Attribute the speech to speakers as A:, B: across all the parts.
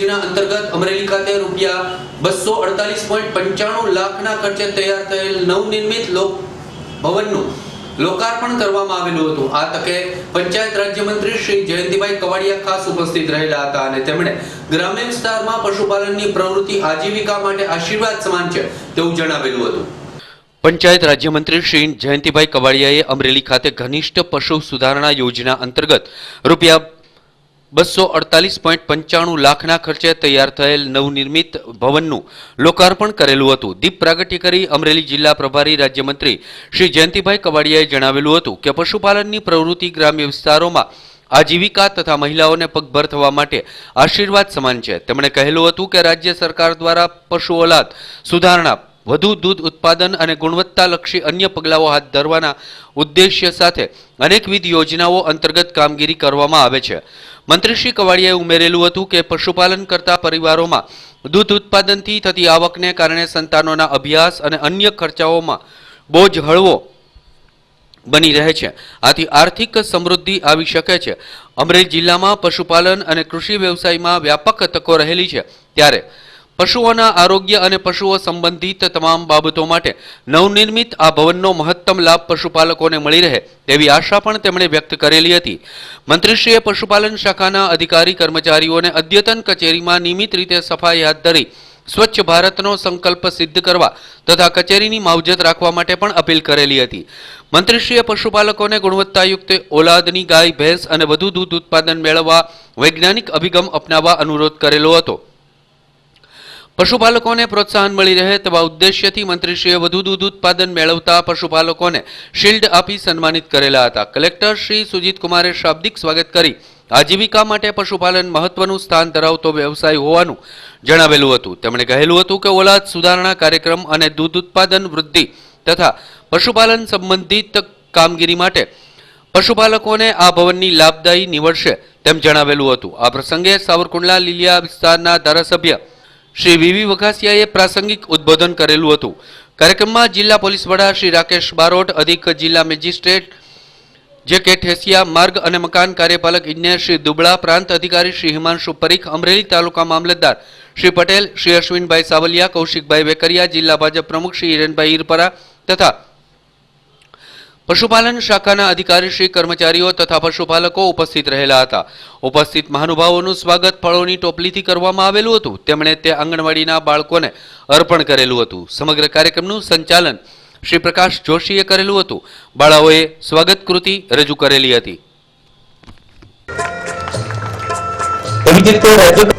A: યોજના અંતર્ગત અમરેલી ખાતે રૂપિયા બસો અડતાલીસ પોઈન્ટ પંચાણું લાખના ખર્ચે તૈયાર થયેલ નવનિર્મિત લોક ભવનનું લોકાર્પણ કરવામાં આવેલું હતું. આ તકે પંચાયત રાજ્યમંત્રી શ્રી જયંતિભાઈ કવાડિયા ખાસ ઉપસ્થિત રહેલા હતા અને તેમણે ગ્રામ્ય વિસ્તારમાં પશુપાલનની પ્રવૃત્તિ આજીવિકા માટે આશીર્વાદ સમાન છે તેવું જણાવેલું હતું. પંચાયત રાજ્યમંત્રી શ્રી જયંતિભાઈ કવાડિયાએ અમરેલી ખાતે ઘનિષ્ઠ પશુ સુધારણા યોજના અંતર્ગત રૂપિયા બસો અડતાલીસ પોઈન્ટ પંચાણું લાખના ખર્ચે તૈયાર થયેલ નવનિર્મિત ભવનનું લોકાર્પણ કરેલું હતું. દીપ પ્રાગટ્ય કરી અમરેલી જિલ્લા પ્રભારી રાજ્યમંત્રી શ્રી જયંતિભાઈ કવાડિયાએ જણાવેલું હતું કે પશુપાલનની પ્રવૃત્તિ ગ્રામ્ય વિસ્તારોમાં આજીવિકા તથા મહિલાઓને પગભર થવા માટે આશીર્વાદ સમાન છે. તેમણે કહેલું હતું કે રાજ્ય સરકાર દ્વારા પશુ ઓલાદ, સુધારણા, વધુ દૂધ ઉત્પાદન અને ગુણવત્તાલક્ષી અન્ય પગલાઓ હાથ ધરવાના ઉદ્દેશ્ય સાથે અનેકવિધ યોજનાઓ અંતર્ગત કામગીરી કરવામાં આવે છે. મંત્રી શ્રી કવાડિયાએ ઉમેરેલું હતું કે પશુપાલન કરતા પરિવારોમાં દૂધ ઉત્પાદનથી થતી આવકને કારણે સંતાનોના અભ્યાસ અને અન્ય ખર્ચાઓમાં બોજ હળવો બની રહે છે. આથી આર્થિક સમૃદ્ધિ આવી શકે છે. અમરેલી જિલ્લામાં પશુપાલન અને કૃષિ વ્યવસાયમાં વ્યાપક તકો રહેલી છે. ત્યારે પશુઓના આરોગ્ય અને પશુઓ સંબંધિત તમામ બાબતો માટે નવનિર્મિત આ ભવનનો મહત્તમ લાભ પશુપાલકોને મળી રહે તેવી આશા પણ તેમણે વ્યક્ત કરેલી હતી. મંત્રીશ્રીએ પશુપાલન શાખાના અધિકારી કર્મચારીઓને અદ્યતન કચેરીમાં નિયમિત રીતે સફાઈ હાથ ધરી સ્વચ્છ ભારતનો સંકલ્પ સિદ્ધ કરવા તથા કચેરીની માવજત રાખવા માટે પણ અપીલ કરેલી હતી. મંત્રીશ્રીએ પશુપાલકોને ગુણવત્તાયુક્ત ઓલાદની ગાય, ભેંસ અને વધુ દૂધ ઉત્પાદન મેળવવા વૈજ્ઞાનિક અભિગમ અપનાવવા અનુરોધ કરેલો હતો. પશુપાલકોને પ્રોત્સાહન મળી રહે તેવા ઉદ્દેશ્યથી મંત્રીશ્રીએ વધુ દૂધ ઉત્પાદન મેળવતા પશુપાલકોને શિલ્ડ આપી સન્માનિત કરેલા હતા. કલેક્ટર શ્રી સુજીત કુમારે શાબ્દિક સ્વાગત કરી આજીવિકા માટે પશુપાલન મહત્વનું સ્થાન ધરાવતો વ્યવસાય હોવાનું જણાવેલું હતું. તેમણે કહેલું હતું કે ઓલાદ સુધારણા કાર્યક્રમ અને દૂધ ઉત્પાદન વૃદ્ધિ તથા પશુપાલન સંબંધિત કામગીરી માટે પશુપાલકોને આ ભવનની લાભદાયી નીવડશે તેમ જણાવેલું હતું. આ પ્રસંગે સાવરકુંડલા લીલિયા વિસ્તારના ધારાસભ્ય શ્રી વીવી વઘાસિયાએ પ્રાસંગિક ઉદ્બોધન કરેલું હતું. કાર્યક્રમમાં જિલ્લા પોલીસ વડા શ્રી રાકેશ બારોટ, અધિક જિલ્લા મેજિસ્ટ્રેટ જે કે ઠેસિયા માર્ગ અને મકાન કાર્યપાલક ઇજનેર શ્રી દુબળા, પ્રાંત અધિકારી શ્રી હિમાંશુ પરીખ, અમરેલી તાલુકા મામલતદાર શ્રી પટેલ, શ્રી અશ્વિનભાઈ સાવલિયા, કૌશિકભાઈ વેકરિયા, જિલ્લા ભાજપ પ્રમુખ શ્રી હિરેનભાઈ ઈરપરા તથા પશુપાલન શાખાના અધિકારી શ્રી કર્મચારીઓ તથા પશુપાલકો ઉપસ્થિત રહેલા હતા. ઉપસ્થિત મહાનુભાવોનું સ્વાગત ફળોની ટોપલીથી કરવામાં આવેલું હતું. તેમણે તે આંગણવાડીના બાળકોને અર્પણ કરેલું હતું. સમગ્ર કાર્યક્રમનું સંચાલન શ્રી પ્રકાશ જોશીએ કરેલું હતું. બાળાઓએ સ્વાગત કૃતિ રજૂ કરેલી હતી.
B: એવી જ રીતે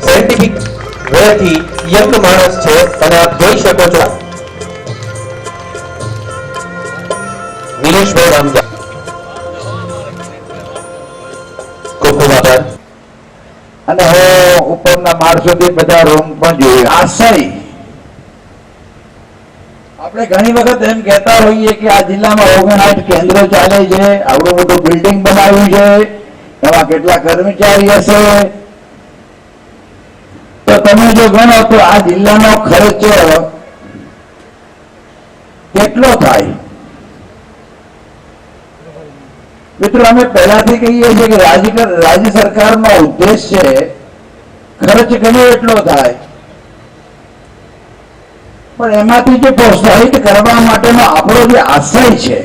B: સાયન્ટિફિક વેથી યંગ માણસ છે, અને આપ જોઈ શકો છો
C: અને હું ઉપરના માળ સુધી બધા રૂમ પણ જોયું આશય આપણે ઘણી વખત એમ કહેતા હોઈએ કે આ જિલ્લામાં ઓગણસાઠ કેન્દ્રો ચાલે છે આવડું મોટું બિલ્ડિંગ બનાવ્યું છે, એમાં કેટલા કર્મચારી હશે? તો તમે જો ગણો તો આ જિલ્લાનો ખર્ચ કેટલો થાય? મિત્રો, અમે પહેલાથી કહીએ છીએ કે રાજ્ય રાજ્ય સરકારનો ઉદ્દેશ છે, ખર્ચ ગમે એટલો થાય, પણ એમાંથી જે પ્રોત્સાહિત કરવા માટેનો આપણો જે આશય છે,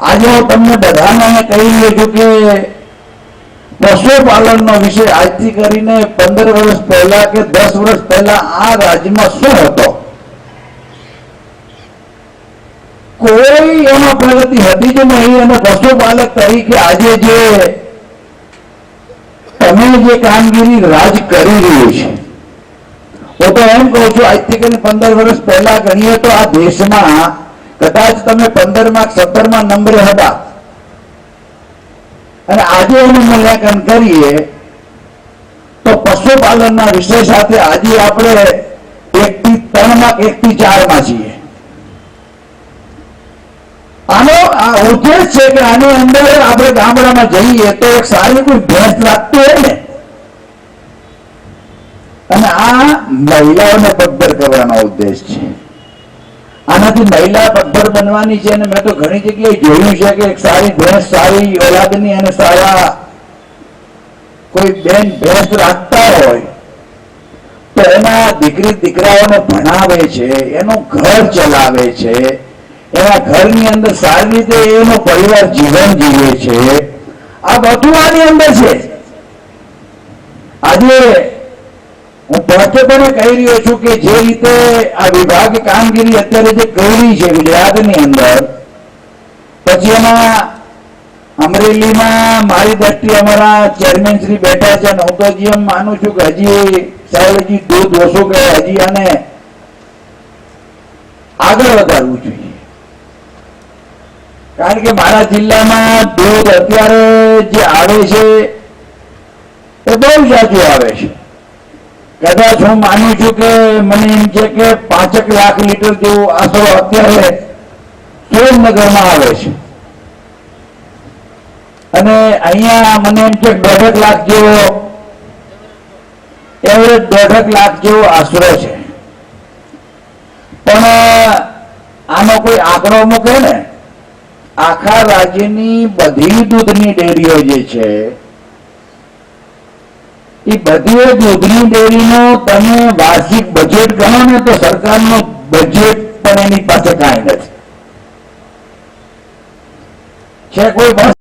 C: આજે હું તમને બધાને કહી રહ્યો છું કે પશુપાલનનો વિષય આજથી કરીને પંદર વર્ષ પહેલા કે દસ વર્ષ પહેલા આ રાજ્યમાં શું હતો? કોઈ એમાં પ્રગતિ હતી જ નહીં? અને પશુપાલક તરીકે આજે જે તમે જે કામગીરી રાજ કરી રહ્યું છે, હું તો એમ કહું છું આજથી કરીને પંદર વર્ષ પહેલા ગણીએ તો આ દેશમાં કદાચ તમે પંદરમાં સત્તરમાં નંબરે હતા. અને આજે એનું મૂલ્યાંકન કરીએ, તો પશુપાલનના વિષય સાથે આજે આપણે એક થી ત્રણમાં એક થી ચારમાં છીએ. આનો ઉદ્દેશ છે કે આની અંદર આપણે ગામડામાં જઈએ તો એક સારી કોઈ ભેંસ લાગતી હોય ને, અને આ મહિલાઓને પગભર કરવાનો ઉદ્દેશ છે. આનાથી મહિલા પગભર બનવાની છે અને મેં તો ઘણી જગ્યાએ જોયું છે કે એક સારી ભેંસ, સારી ઓલાદની અને સારા કોઈ બેન ભેંસ રાખતા હોય, તો એના દીકરી, દીકરાઓને ભણાવે છે, એનું ઘર ચલાવે છે. એના ઘરની અંદર સારી રીતે એનો પરિવાર જીવન જીવે છે. આ બધું આની અંદર છે. આજે હું સ્પષ્ટપણે કહી રહ્યો છું કે જે રીતે આ વિભાગ કામગીરી અત્યારે જે કરી છે ગુજરાતની અંદર, પછી એમાં અમરેલીમાં મારી દ્રષ્ટિએ અમારા ચેરમેન શ્રી બેઠા છે અને હું તો હજી એમ માનું છું કે હજી સાહેબ હજી દૂધ ઓછું કે હજી આને આગળ વધારવું જોઈએ. કારણ કે મારા જિલ્લામાં દૂધ અત્યારે જે આવે છે એ બહુ જાજુ આવે છે. કદાચ હું માનું છું કે મને એમ છે કે પાંચેક લાખ લીટર જેવો આશરો અત્યારે સુરેન્દ્રનગરમાં આવે છે. અને અહીંયા મને એમ છે દોઢેક લાખ જેવો એવરેજ દોઢેક લાખ જેવો આશરો છે. પણ, આનો કોઈ આંકડો મૂકે ને? આખા રાજ્યની બધી દૂધની ડેરીઓ જે છે, એ બધી દૂધની ડેરીનો તમે વાર્ષિક બજેટ ગણો ને તો સરકારનો બજેટ પણ એની પાસે કાંઈ નથી. છે કોઈ